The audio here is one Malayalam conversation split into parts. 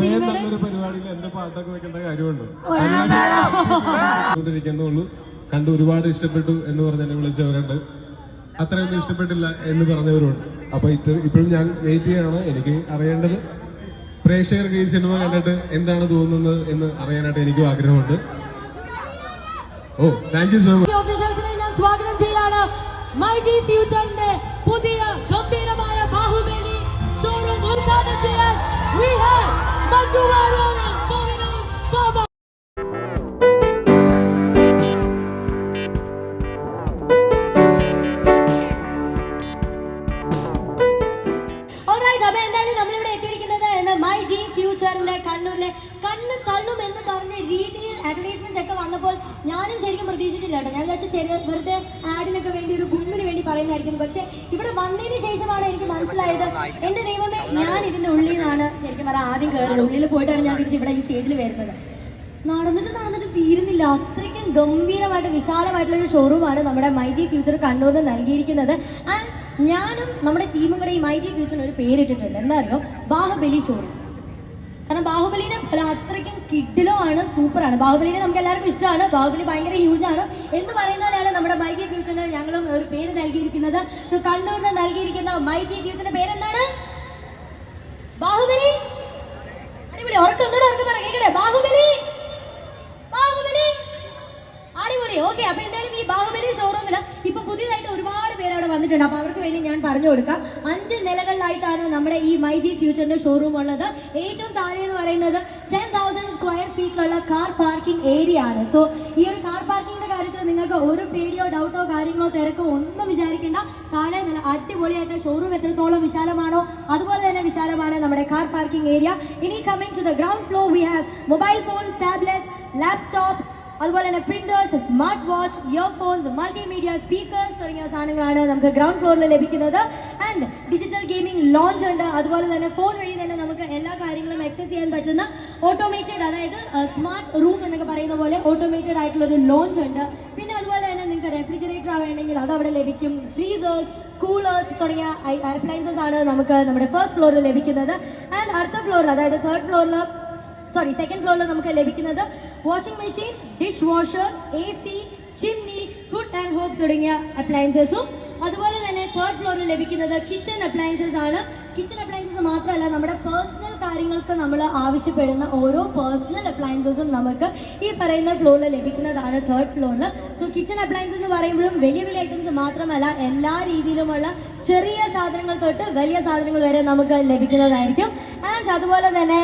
നല്ലൊരു പരിപാടിയിൽ എന്റെ പാട്ടൊക്കെ വെക്കേണ്ട കാര്യമുണ്ട്. കൊണ്ടിരിക്കുന്നുള്ളൂ കണ്ട് ഒരുപാട് ഇഷ്ടപ്പെട്ടു എന്ന് പറഞ്ഞ് എന്നെ വിളിച്ചവരുണ്ട്. അത്രയൊന്നും ഇഷ്ടപ്പെട്ടില്ല എന്ന് പറഞ്ഞവരുണ്ട്. അപ്പൊ ഇത്ര ഇപ്പോഴും ഞാൻ വെയിറ്റ് ചെയ്യാണ്. എനിക്ക് അറിയേണ്ടത് പ്രേക്ഷകർക്ക് ഈ സിനിമ കണ്ടിട്ട് എന്താണ് തോന്നുന്നത് എന്ന് അറിയാനായിട്ട് എനിക്കും ആഗ്രഹമുണ്ട്. Oh thank you so much സ്വാഗതം ചെയ്യാണ്. ഫ്യൂച്ചറിന്റെ പുതിയ മഞ്ജു വാര്യർ and പോയിട്ടാണ് ഞാൻ തിരിച്ച് ഇവിടെ ഈ സ്റ്റേജിൽ വരുന്നത്. നടന്നിട്ട് നടന്നിട്ട് തീരുന്നില്ല. അത്രയ്ക്കും ഗംഭീരമായിട്ട് വിശാലമായിട്ടുള്ള ഒരു ഷോറൂമാണ് നമ്മുടെ മൈ ജി ഫ്യൂച്ചർ കണ്ണൂർ നൽകിയിരിക്കുന്നത്. ആൻഡ് ഞാനും നമ്മുടെ ടീമും കൂടെ ഈ മൈ ജി ഫ്യൂച്ചറിന് ഒരു പേരിട്ടിട്ടുണ്ട്. എന്താ അറിയോ? ബാഹുബലി ഷോറൂം കാരണം ബാഹുബലിനെ അത്രയ്ക്കും കിഡിലോ ആണ് സൂപ്പറാണ് ബാഹുബലിനെ നമുക്ക് എല്ലാവർക്കും ഇഷ്ടമാണ്. ബാഹുബലി ഭയങ്കര ഹ്യൂജ് ആണ്. എന്ന് പറയുന്നതിനാണ് നമ്മുടെ മൈ ജി ഫ്യൂച്ചറിന് ഞങ്ങളും ഒരു പേര് നൽകിയിരിക്കുന്നത്. സോ കണ്ണൂരിന് നൽകിയിരിക്കുന്ന മൈ ജി ഫ്യൂച്ചറിന്റെ പേരെന്താണ്? ബാഹുബലി? അടിപൊളി ഉറക്കം ഒന്നുകൂടെ ഉറക്കം പറ കേക്കട്ടെ ബാഹുബലി ബാഹുബലി. അടിപൊളി. ഓക്കെ അപ്പൊ എന്തായാലും ഈ ബാഹുബലി ഷോറൂമിൽ ഇപ്പൊ പുതിയതായിട്ട് ഒരുപാട് പേര് അവിടെ വന്നിട്ടുണ്ട്. അപ്പൊ അവർക്ക് വേണ്ടി ഞാൻ പറഞ്ഞു കൊടുക്കാം. അഞ്ച് നിലകളിലായിട്ടാണ് നമ്മുടെ ഈ മൈജി ഫ്യൂച്ചറിന്റെ ഷോറൂം ഉള്ളത്. ഏറ്റവും താഴെ എന്ന് പറയുന്നത് ടെൻ തൗസൻഡ് സ്ക്വയർ ഫീറ്റിലുള്ള കാർ പാർക്കിംഗ് ഏരിയ ആണ്. സോ ഈ ഒരു കാർ കാര്യത്തിൽ നിങ്ങൾക്ക് ഒരു പേടിയോ ഡൗട്ടോ കാര്യങ്ങളോ തിരക്കോ ഒന്നും വിചാരിക്കേണ്ട. താഴെ നല്ല അടിപൊളിയായിട്ട് ഷോറൂം എത്രത്തോളം വിശാലമാണോ അതുപോലെ തന്നെ വിശാലമാണ് നമ്മുടെ കാർ പാർക്കിംഗ് ഏരിയ ഇനി coming to the ground floor we have mobile phone tablet laptop അതുപോലെ തന്നെ printers smart watch earphones multimedia speakers തുടങ്ങിയ സാധനങ്ങളാണ് നമുക്ക് ഗ്രൗണ്ട് ഫ്ലോറിൽ ലഭിക്കുന്നത്. ആൻഡ് ഡിജിറ്റൽ ഗെയിമിംഗ് ലോഞ്ച് ഉണ്ട്. അതുപോലെ തന്നെ ഫോൺ വഴി തന്നെ നമുക്ക് എല്ലാ കാര്യങ്ങളും ആക്സസ് ചെയ്യാൻ പറ്റുന്ന ഓട്ടോമേറ്റഡ് അതായത് സ്മാർട്ട് റൂം എന്നൊക്കെ പറയുന്ന പോലെ ഓട്ടോമേറ്റഡ് ആയിട്ടുള്ള ഒരു ലോഞ്ച് ഉണ്ട്. പിന്നെ അതുപോലെ തന്നെ നിങ്ങൾക്ക് റെഫ്രിജറേറ്റർ ആവേണമെങ്കിൽ അത് അവിടെ ലഭിക്കും. ഫ്രീസേഴ്സ് കൂളേഴ്സ് തുടങ്ങിയ അപ്ലയൻസസ് ആണ് നമുക്ക് നമ്മുടെ ഫസ്റ്റ് ഫ്ലോറിൽ ലഭിക്കുന്നത്. ആൻഡ് അടുത്ത ഫ്ലോറിൽ അതായത് തേർഡ് ഫ്ലോറിൽ സോറി സെക്കൻഡ് ഫ്ലോറിൽ നമുക്ക് ലഭിക്കുന്നത് washing machine dish washer A C chimney hood and hob തുടങ്ങിയ അപ്ലയൻസസും അതുപോലെ തേർഡ് ഫ്ലോറിൽ ലഭിക്കുന്നത് കിച്ചൺ അപ്ലയൻസസ് ആണ്. കിച്ചൺ അപ്ലയൻസസ് മാത്രമല്ല നമ്മുടെ പേഴ്സണൽ കാര്യങ്ങൾക്ക് നമ്മൾ ആവശ്യപ്പെടുന്ന ഓരോ പേഴ്സണൽ അപ്ലയൻസസും നമുക്ക് ഈ പറയുന്ന ഫ്ലോറിൽ ലഭിക്കുന്നതാണ് തേർഡ് ഫ്ലോറിൽ സോ കിച്ചൺ അപ്ലയൻസസ് എന്ന് പറയുമ്പോഴും വലിയ വലിയ ഐറ്റംസ് മാത്രമല്ല എല്ലാ രീതിയിലുമുള്ള ചെറിയ സാധനങ്ങൾ തൊട്ട് വലിയ സാധനങ്ങൾ വരെ നമുക്ക് ലഭിക്കുന്നതായിരിക്കും. ആൻഡ് അതുപോലെ തന്നെ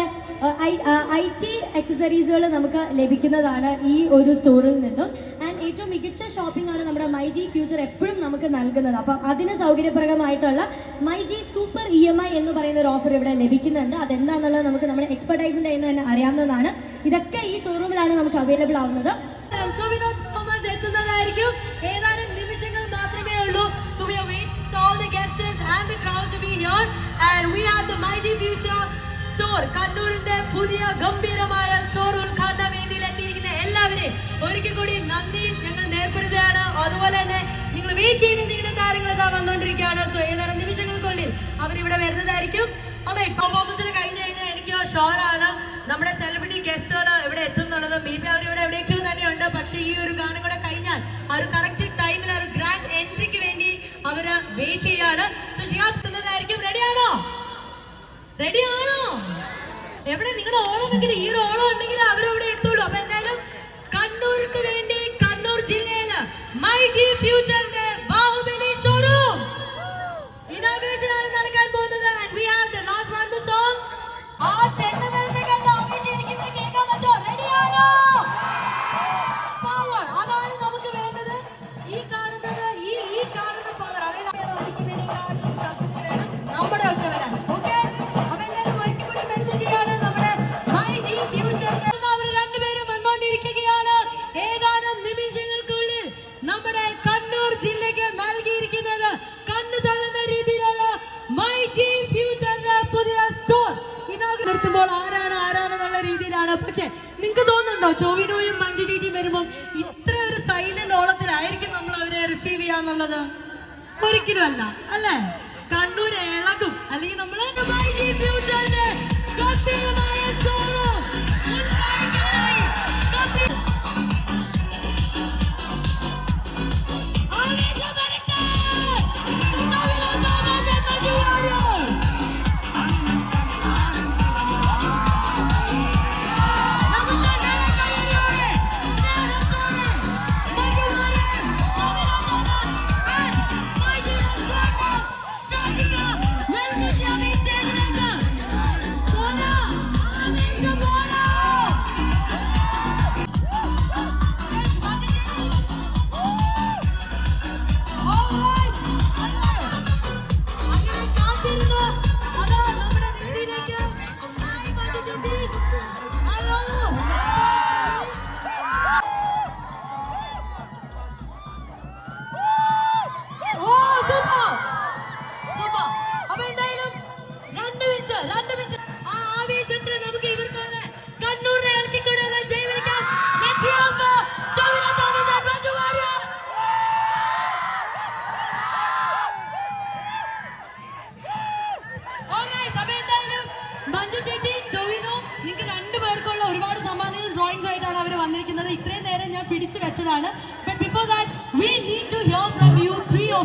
ഐ ടി അക്സസറീസുകൾ നമുക്ക് ലഭിക്കുന്നതാണ് ഈ ഒരു സ്റ്റോറിൽ നിന്നും. ആൻഡ് ഏറ്റവും മികച്ച ഷോപ്പിംഗ് ആണ് നമ്മുടെ മൈ ജി ഫ്യൂച്ചർ എപ്പോഴും നമുക്ക് നൽകുന്നത്. അപ്പം അതിന് സൗകര്യപ്രദമായിട്ടുള്ള My G super E M I എന്ന് പറയുന്ന ഒരു ഓഫർ ഇവിടെ ലഭിക്കുന്നുണ്ട്. അതെന്താണെന്നുള്ളത് നമുക്ക് നമ്മുടെ എക്സ്പെർട്ടൈസിന്റെ കയ്യിൽ നിന്ന് തന്നെ അറിയാവുന്നതാണ്. ഇതൊക്കെ ഈ ഷോറൂമിലാണ് നമുക്ക് അവൈലബിൾ ആവുന്നത്. എത്തുന്നതായിരിക്കും. ഏതാനും നിമിഷങ്ങൾ മാത്രമേ ഉള്ളൂ. So we are waiting for all the guests and the crowd to be here. And we have the mighty future store കണ്ണൂരിന്റെ പുതിയ ഗംഭീരമായ സ്റ്റോർ ഉദ്ഘാടന വേദിയിൽ എത്തിയിരിക്കുന്ന എല്ലാവരെയും ഒരിക്കൽ കൂടി നന്ദി ഞങ്ങൾ നേർപ്പെടുത്തുകയാണ്. അതുപോലെ തന്നെ നിങ്ങൾ വെയിറ്റ് ചെയ്യുന്ന എന്തെങ്കിലും താരങ്ങൾ ഇതാ വന്നുകൊണ്ടിരിക്കുകയാണ്. സോ ഏതാനും നിമിഷങ്ങൾക്കുള്ളിൽ അവരിവിടെ വരുന്നതായിരിക്കും. പെർഫോമൻസിന് കഴിഞ്ഞു കഴിഞ്ഞാൽ എനിക്ക് ഷോറാണ് നമ്മുടെ സെലിബ്രിറ്റി ഗസ്റ്റുകൾ ഇവിടെ എത്തുന്നുള്ളത്. മേ ബി അവരിവിടെ എവിടേക്കോ തന്നെയുണ്ട്. പക്ഷേ ഈ ഒരു ഗാനം കൂടെ കഴിഞ്ഞാൽ ആ ഒരു കറക്റ്റ് ടൈമിൽ ആ ഒരു ഗ്രാൻഡ് എൻട്രിക്ക് വേണ്ടി അവർ വെയിറ്റ് ചെയ്യാണ് സോ ഷിയാബ് എത്തുന്നതായിരിക്കും റെഡിയാണോ റെഡി ആണോ? എവിടെ നിങ്ങളുടെ ഓളം വെക്കണേ ഈ ഒരു ഓളം ഉണ്ടെങ്കിൽ അവരവിടെ എത്തുള്ളൂ അപ്പൊ എന്തായാലും കണ്ണൂർക്ക് വേണ്ടി കണ്ണൂർ ജില്ലയിൽ മൈ ജി ഫ്യൂച്ചറിന്റെ പക്ഷേ നിങ്ങൾക്ക് തോന്നുന്നുണ്ടോ? ചോവിനോയും മഞ്ജു ചേച്ചിയും വരുമ്പോൾ ഇത്ര ഒരു സൈലന്റ് ഓളത്തിലായിരിക്കും നമ്മൾ അവരെ റിസീവ് ചെയ്യാന്നുള്ളത്? ഒരിക്കലും അല്ല അല്ലേ? കണ്ണൂർ ഇളകും. അല്ലെങ്കിൽ നമ്മൾ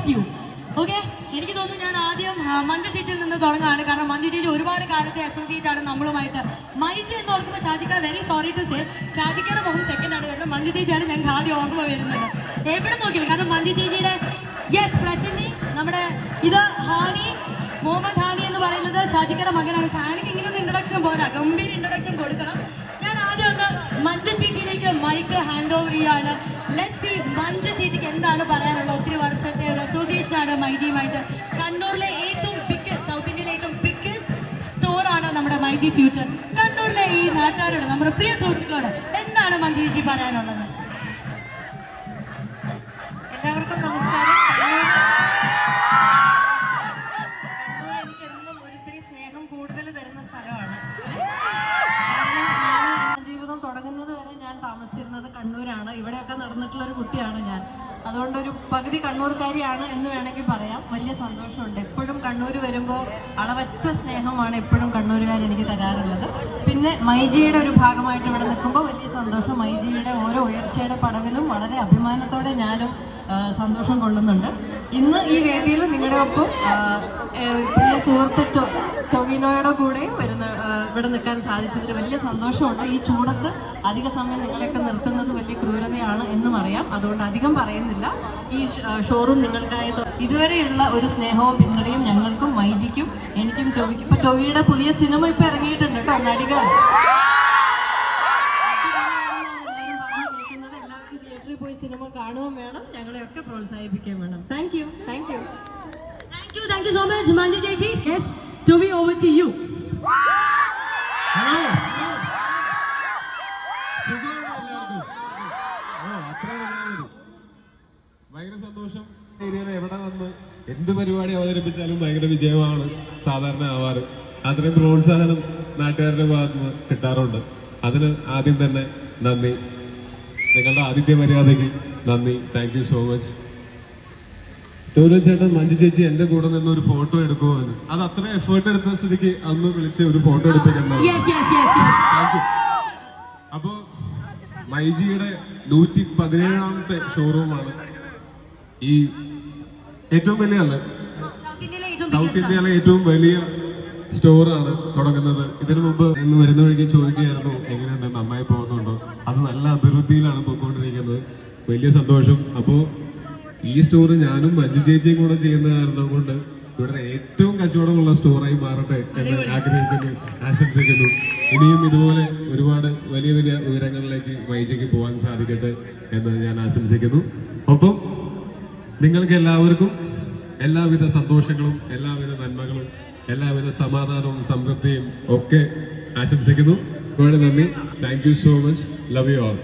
ഓഫ് യു ഓക്കെ എനിക്ക് തോന്നുന്നു ഞാൻ ആദ്യം മഞ്ജു ചേച്ചിയിൽ നിന്ന് തുടങ്ങുകയാണ്. കാരണം മഞ്ജു ചേച്ചി ഒരുപാട് കാലത്തെ അസോസിയേറ്റ് ആണ് നമ്മളുമായിട്ട്. മൈജി എന്ന് ഓർക്കുമ്പോൾ ഷാജിക്ക വെരി സോറി ടു സേ ഷാജിക്കയുടെ മുഖം സെക്കൻഡ് ആണ് കാരണം മഞ്ജു ചേച്ചിയാണ് ഞങ്ങൾക്ക് ആദ്യം ഓർമ്മ വരുന്നത്. എവിടെ നോക്കില്ല കാരണം മഞ്ജു ചേച്ചിയുടെ യെസ് പ്രസന്നി നമ്മുടെ ഇത് ഹാനി മുഹമ്മദ് ഹാനി എന്ന് പറയുന്നത് ഷാജിക്കയുടെ മകനാണ്. ഷാനിക്ക് ഇങ്ങനെ ഒന്ന് ഇൻട്രൊഡക്ഷൻ പോരാ. ഗംഭീര ഇൻട്രൊഡക്ഷൻ കൊടുക്കണം. ഞാൻ ആദ്യം ഒന്ന് മഞ്ജു ചേച്ചിയിലേക്ക് മൈക്ക് ഹാൻഡ് ഓവർ ചെയ്യാണ്. ലെറ്റ് സി മഞ്ജു ചേച്ചിക്ക് എന്താണ് പറയാനുള്ളത് ഒത്തിരി ആണ് മൈജിയുമായിട്ട് കണ്ണൂരിലെ ഏറ്റവും ബിഗ്ഗസ്റ്റ് സൗത്ത് ഇന്ത്യയിലെ ഏറ്റവും ബിഗ്ഗസ്റ്റ് സ്റ്റോർ ആണ് നമ്മുടെ മൈജി ഫ്യൂച്ചർ കണ്ണൂരിലെ ഈ നാട്ടുകാരോട് നമ്മുടെ പ്രിയ സുഹൃത്തുക്കളോട് എന്താണ് മഞ്ജു ചേച്ചി പറയാനുള്ളത്? എല്ലാവർക്കും നമസ്കാരം. കണ്ണൂർ എനിക്ക് എന്നും സ്നേഹം കൂടുതൽ തരുന്ന സ്ഥലമാണ്. കാരണം ഞാൻ ജീവിതം തുടങ്ങുന്നത് വരെ ഞാൻ താമസിച്ചിരുന്നത് കണ്ണൂരാണ്. ഇവിടെയൊക്കെ നടന്നിട്ടുള്ള ഒരു കുട്ടിയാണ് ഞാൻ. അതുകൊണ്ട് ഒരു പകുതി കണ്ണൂർക്കാരിയാണ് എന്ന് വേണമെങ്കിൽ പറയാം. വലിയ സന്തോഷമുണ്ട്. എപ്പോഴും കണ്ണൂർ വരുമ്പോൾ അളവറ്റ സ്നേഹമാണ് എപ്പോഴും കണ്ണൂരുകാർ എനിക്ക് തരാറുള്ളത്. പിന്നെ മൈജിയുടെ ഒരു ഭാഗമായിട്ട് ഇവിടെ നിൽക്കുമ്പോൾ വലിയ സന്തോഷം. മൈജിയുടെ ഓരോ ഉയർച്ചയുടെ പടവിലും വളരെ അഭിമാനത്തോടെ ഞാനും സന്തോഷം കൊള്ളുന്നുണ്ട്. ഇന്ന് ഈ വേദിയിൽ നിങ്ങളുടെ ഒപ്പം പ്രിയ സുഹൃത്ത് ടൊവിനോയുടെ കൂടെയും വരുന്ന ഇവിടെ നിൽക്കാൻ സാധിച്ചതിൽ വലിയ സന്തോഷമുണ്ട്. ഈ ചൂടത്ത് അധിക സമയം നിങ്ങളെയൊക്കെ നിർത്തുന്നത് വലിയ ക്രൂരതയാണ് എന്നും അറിയാം. അതുകൊണ്ട് അധികം പറയുന്നില്ല. ഈ ഷോറൂം നിങ്ങൾക്കായി ഇതുവരെയുള്ള ഒരു സ്നേഹവും പിന്തുണയും ഞങ്ങൾക്കും മൈജിക്കും എനിക്കും ടൊവിക്കും ഇപ്പൊ ടൊവിയുടെ പുതിയ സിനിമ ഇപ്പൊ ഇറങ്ങിയിട്ടുണ്ട് കേട്ടോ നടികർ സിനിമ കാണുകയും വേണം. ഞങ്ങളെയൊക്കെ പ്രോത്സാഹിപ്പിക്കുകയും വേണം. Thank you thank you thank you thank you so much Manju ചേച്ചി yes to be over to you. ഭയങ്കര സന്തോഷം. ഏരിയയിൽ എവിടെ വന്ന് എന്ത് പരിപാടി അവതരിപ്പിച്ചാലും ഭയങ്കര വിജയമാണ്. സാധാരണ ആവാറ്. അത്രയും പ്രോത്സാഹനം നാട്ടുകാരുടെ ഭാഗത്ത് നിന്ന് കിട്ടാറുണ്ട്. അതിന് ആദ്യം തന്നെ നന്ദി. നിങ്ങളുടെ ആദിത്യ മര്യാദയ്ക്ക് നന്ദി. താങ്ക് യു സോ മച്ച് ടോലോ ചേട്ടൻ മഞ്ജു ചേച്ചി എന്റെ കൂടെ നിന്ന് ഒരു ഫോട്ടോ എടുക്കുമെന്ന് അത് അത്ര എഫേർട്ട് എടുത്ത സ്ഥിതിക്ക് അന്ന് വിളിച്ച് ഒരു ഫോട്ടോ എടുത്തിട്ടുണ്ടാവും അപ്പോ മൈജിയുടെ നൂറ്റി പതിനേഴാമത്തെ ഷോറൂമാണ് ഈ ഏറ്റവും വലിയ അല്ല? സൗത്ത് ഇന്ത്യയിലെ ഏറ്റവും സൗത്ത് ഇന്ത്യയിലെ ഏറ്റവും വലിയ സ്റ്റോറാണ് തുടങ്ങുന്നത്. ഇതിനു മുമ്പ് ഇന്ന് വരുന്ന വഴിക്ക് ചോദിക്കുകയായിരുന്നു എങ്ങനെയുണ്ട്? നന്നായി പോകുന്നുണ്ടോ? അത് നല്ല അഭിവൃദ്ധിയിലാണ് പോയിക്കൊണ്ടിരിക്കുന്നത്. വലിയ സന്തോഷം. അപ്പോൾ ഈ സ്റ്റോർ ഞാനും മഞ്ജു ചേച്ചിയും കൂടെ ചെയ്യുന്ന കാരണം കൊണ്ട് ഇവിടെ ഏറ്റവും കച്ചവടമുള്ള സ്റ്റോറായി മാറട്ടെ എന്ന് ആഗ്രഹിക്കുന്നു ആശംസിക്കുന്നു. ഇനിയും ഇതുപോലെ ഒരുപാട് വലിയ വലിയ ഉയരങ്ങളിലേക്ക് വൈജയ്ക്ക് പോകാൻ സാധിക്കട്ടെ എന്ന് ഞാൻ ആശംസിക്കുന്നു. ഒപ്പം നിങ്ങൾക്ക് എല്ലാവർക്കും എല്ലാവിധ സന്തോഷങ്ങളും എല്ലാവിധ നന്മകളും എല്ലാവിധ സമാധാനവും സമൃദ്ധിയും ഒക്കെ ആശംസിക്കുന്നു. ഒരുപാട് നന്ദി. Thank you so much love you all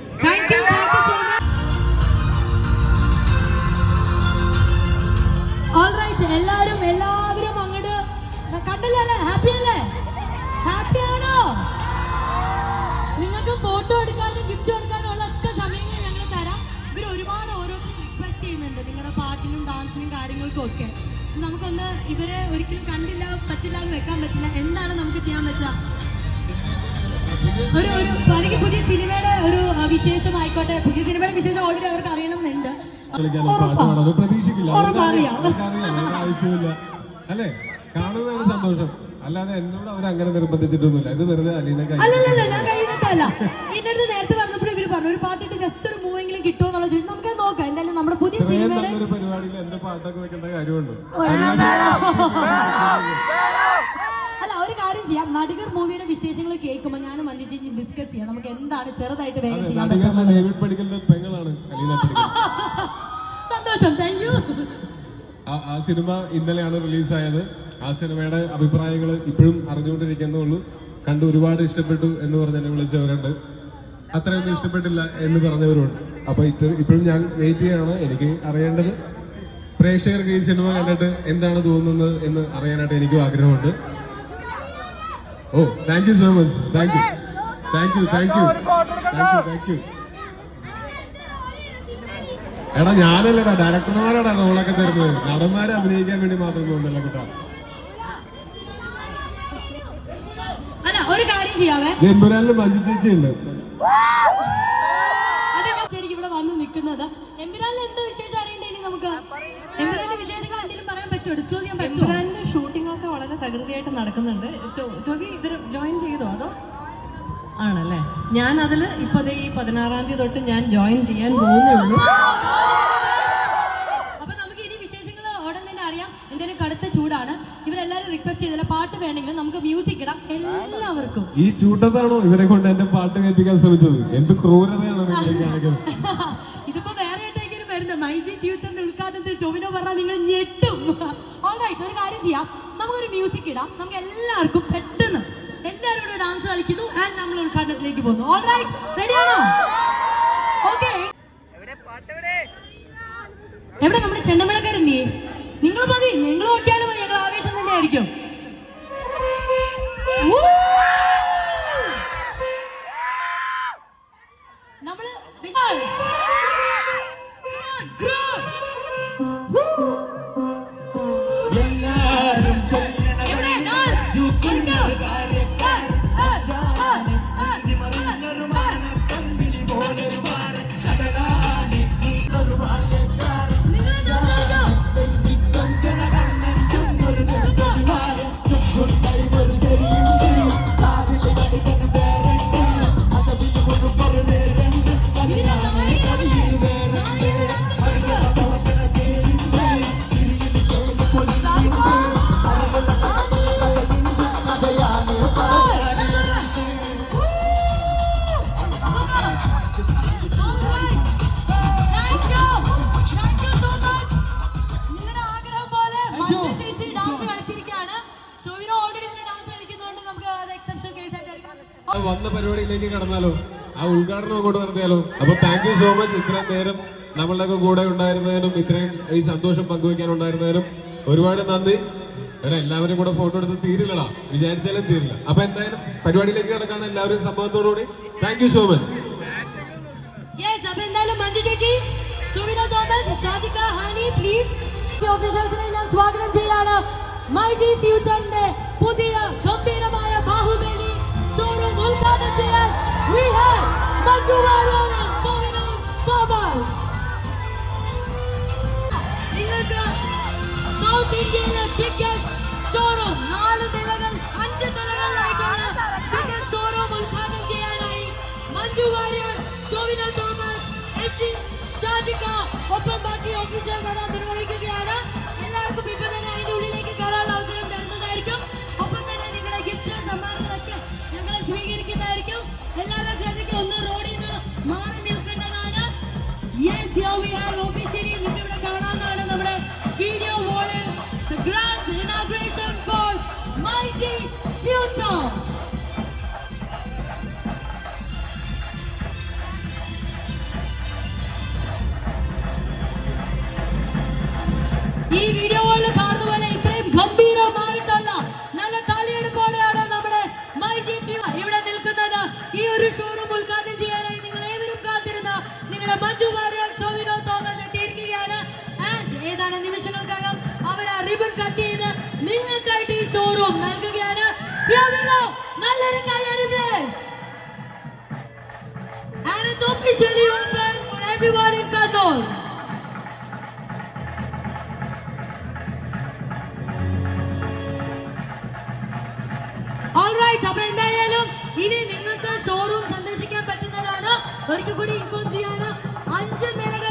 കളിക്കാനും ഉറപ്പാ. പ്രതീക്ഷിക്കില്ല. ആവശ്യമില്ല അല്ലേ? കാണുന്നതാണ് സന്തോഷം. അല്ലാതെ എന്നോട് അവർ അങ്ങനെ നിർബന്ധിച്ചിട്ടൊന്നുമില്ല. ഇത് വെറുതെ അലീന കൈ അല്ലല്ലല്ല ഞാൻ കഴിഞ്ഞിട്ടല്ല എന്റെ അടുത്ത് നേരത്തെ പറഞ്ഞപ്പോൾ ഇവർ പറഞ്ഞു ഒരു പാട്ടിട്ട് ജസ്റ്റ് ഒരു മൂവെങ്കിലും കിട്ടുമോ എന്നുള്ള ചോദിച്ചു നമുക്ക് നോക്കാം. എന്തായാലും നമ്മുടെ പുതിയ സിനിമയുടെ പരിപാടിയിൽ എന്റെ പാട്ടൊക്കെ വെക്കേണ്ട കാര്യമുണ്ട്? അല്ല ഒരു കാര്യം ചെയ്യാം. നടികർ മൂവിയുടെ വിശേഷങ്ങൾ കേൾക്കുമ്പോൾ ഞാനും മഞ്ജു ഡിസ്കസ് ചെയ്യാം. നമുക്ക് എന്താണ് ചെറുതായിട്ട് വേഗം ചെയ്യാൻ പറ്റുന്നത്? സന്തോഷം. താങ്ക് യു ആ- ആ സിനിമ ഇന്നലെയാണ് റിലീസായത്. ആ സിനിമയുടെ അഭിപ്രായങ്ങൾ ഇപ്പോഴും അറിഞ്ഞുകൊണ്ടിരിക്കുന്നേ ഉള്ളൂ കണ്ട് ഒരുപാട് ഇഷ്ടപ്പെട്ടു എന്ന് പറഞ്ഞ് എന്നെ വിളിച്ചവരുണ്ട്. അത്രയൊന്നും ഇഷ്ടപ്പെട്ടില്ല എന്ന് പറഞ്ഞവരുണ്ട്. അപ്പൊ ഇത്ര ഇപ്പോഴും ഞാൻ വെയിറ്റ് ചെയ്യാണ്. എനിക്ക് അറിയേണ്ടത്. പ്രേക്ഷകർക്ക് ഈ സിനിമ കണ്ടിട്ട് എന്താണ് തോന്നുന്നത് എന്ന് അറിയാനായിട്ട് എനിക്കും ആഗ്രഹമുണ്ട്. ഓ thank you so much thank you thank you thank you thank you thank you എടാ ഞാനല്ലടാ ഡയറക്ടർമാരാടാ റോളൊക്കെ തരുന്നത്. നടന്മാരെ അഭിനയിക്കാൻ വേണ്ടി മാത്രം തോന്നുന്നില്ല കേട്ടോ. അല്ല ഒരു കാര്യം ചെയ്യാവേ. എമ്പുരാനിൽ മഞ്ജു ചേച്ചി ഉണ്ട് ഇവിടെ വന്ന് നിൽക്കുന്നത്. എന്തോ വിശേഷം അറിയണ്ടേ ഇനി നമുക്ക്? വിശേഷങ്ങൾ എന്തെങ്കിലും പറയാൻ പറ്റുമോ? ഡിസ്ക്ലോസ് ചെയ്യാൻ പറ്റുമോ? ഷൂട്ടിംഗ് ഒക്കെ വളരെ തകൃതിയായിട്ട് നടക്കുന്നുണ്ട്. ടോബി ഇതിൽ ജോയിൻ ചെയ്തോ അതോ? ആണല്ലേ? ഞാൻ അതിൽ ഇപ്പൊ ഈ പതിനാറാം തീയതി തൊട്ട് ഞാൻ ജോയിൻ ചെയ്യാൻ പോകുന്നേ ഉള്ളൂ. അപ്പൊ നമുക്ക് ഇനി വിശേഷങ്ങൾ ഉടൻ തന്നെ അറിയാം. എന്തായാലും കടുത്ത ചൂടാണ്. ഇവരെല്ലാരും റിക്വസ്റ്റ് ചെയ്തില്ല പാട്ട് വേണമെങ്കിൽ നമുക്ക് മ്യൂസിക് ഇടാം എല്ലാവർക്കും. ഈ ചൂട്ടത്താണോ ഇവരെ കൊണ്ട് എന്റെ പാട്ട് കേൾപ്പിക്കാൻ ശ്രമിച്ചത്? എന്ത് ക്രൂരതയാണ് ഇതിപ്പോ വേറെ ആയിട്ടെങ്കിലും വരുന്നത്. മൈജി ഫ്യൂച്ചറിന്റെ ഉദ്ഘാടനത്തിൽ ടൊവിനോ പറഞ്ഞാൽ നിങ്ങൾ ഞെട്ടും. ഓൾറൈറ്റ് ഒരു കാര്യം ചെയ്യാം. നമുക്കൊരു മ്യൂസിക് ഇടാം. നമുക്ക് എല്ലാവർക്കും പെട്ടെന്ന് എല്ലാവരും ഡാൻസ് കളിക്കുന്നു ആൻഡ് നമ്മൾ ഉദ്ഘാടനത്തിലേക്ക് പോകുന്നു. ഓൾറൈറ്റ് റെഡിയാണോ ഓക്കെ എവിടെ? നമ്മുടെ ചെണ്ടമേളക്കാരെന്തിയെ നിങ്ങൾ മതി. നിങ്ങൾ ഓട്ടിയാലും മതി. ഞങ്ങൾ ആവേശം തന്നെ ആയിരിക്കും ഉദ്ഘാടനം അങ്ങോട്ട് നടത്തിയാലോ അപ്പൊ താങ്ക് യു സോ മച്ച് ഇത്രയും നേരം നമ്മളുടെ കൂടെ ഉണ്ടായിരുന്നതിനും ഇത്രയും ഈ സന്തോഷം പങ്കുവെക്കാൻ ഉണ്ടായിരുന്നതിനും ഒരുപാട് നന്ദി. എടാ എല്ലാവരും കൂടെ ഫോട്ടോ എടുത്ത് തീരില്ലടാ. വിചാരിച്ചാലും തീരില്ല. അപ്പൊ എന്തായാലും പരിപാടിയിലേക്ക് കിടക്കാണ് എല്ലാവരും സംഭവത്തോടുകൂടി താങ്ക് യു സോ മച്ച് സ്വാഗതം ചെയ്യാണ്. മൈജി ഫ്യൂച്ചറിന്റെ പുതിയ ഗംഭീരമായ ബാഹുബലി ഉദ്ഘാടനം ചെയ്യാൻ we have Manju Warrier and Tovino Thomas നിങ്ങൾക്ക് സൗത്ത് ഇന്ത്യയിലെ ബിഗ്ഗസ്റ്റ് ഷോറൂം നാല് നിലകൾ അഞ്ച് നിലകളിലായിട്ടുള്ള ബിഗ്ഗസ്റ്റ് ഷോറൂം ഉദ്ഘാടനം ചെയ്യാനായി മഞ്ജു വാര്യർ ടോവിനോ തോമസ് എം ജി ഷാജിക ഒപ്പം ബാക്കി ഓഫീസർ നിർവഹിക്കുകയാണ്. എല്ലാവർക്കും ഇപ്പൊ ഷോറൂം നൽകുകയാണ്. നല്ലൊരു കയ്യടി please And it's officially open for everyone in Kannur. Alright, അപ്പൊ എന്തായാലും ഇനി നിങ്ങൾക്ക് ഷോറൂം സന്ദർശിക്കാൻ പറ്റുന്നതാണ് ഒരിക്കൽ കൂടി ഇൻഫോം ചെയ്യാണ് അഞ്ച് നിലകളിലായിട്ടാണ്